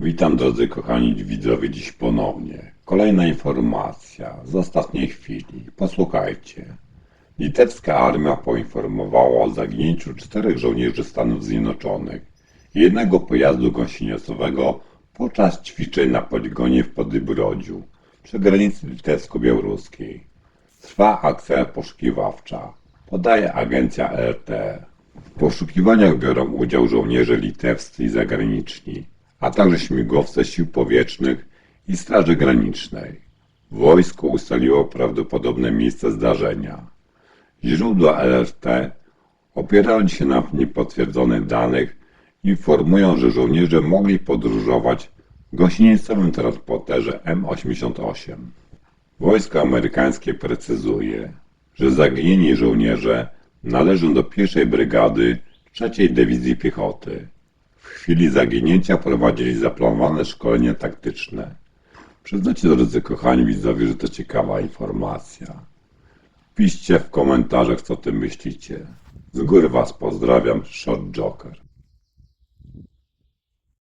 Witam drodzy kochani widzowie dziś ponownie. Kolejna informacja z ostatniej chwili. Posłuchajcie. Litewska armia poinformowała o zaginięciu czterech żołnierzy Stanów Zjednoczonych i jednego pojazdu gąsieniocowego podczas ćwiczeń na poligonie w Podybrodziu przy granicy litewsko-białoruskiej. Trwa akcja poszukiwawcza, podaje agencja RT. W poszukiwaniach biorą udział żołnierze litewscy i zagraniczni, a także śmigłowce sił powietrznych i Straży Granicznej. Wojsko ustaliło prawdopodobne miejsce zdarzenia. Źródła LRT, opierając się na niepotwierdzonych danych, informują, że żołnierze mogli podróżować w gąsienicowym transporterze M88. Wojsko amerykańskie precyzuje, że zaginieni żołnierze należą do pierwszej brygady trzeciej Dywizji Piechoty. W chwili zaginięcia prowadzili zaplanowane szkolenie taktyczne. Przyznacie drodzy kochani widzowie, że to ciekawa informacja. Piszcie w komentarzach co o tym myślicie. Z góry was pozdrawiam, Short Joker.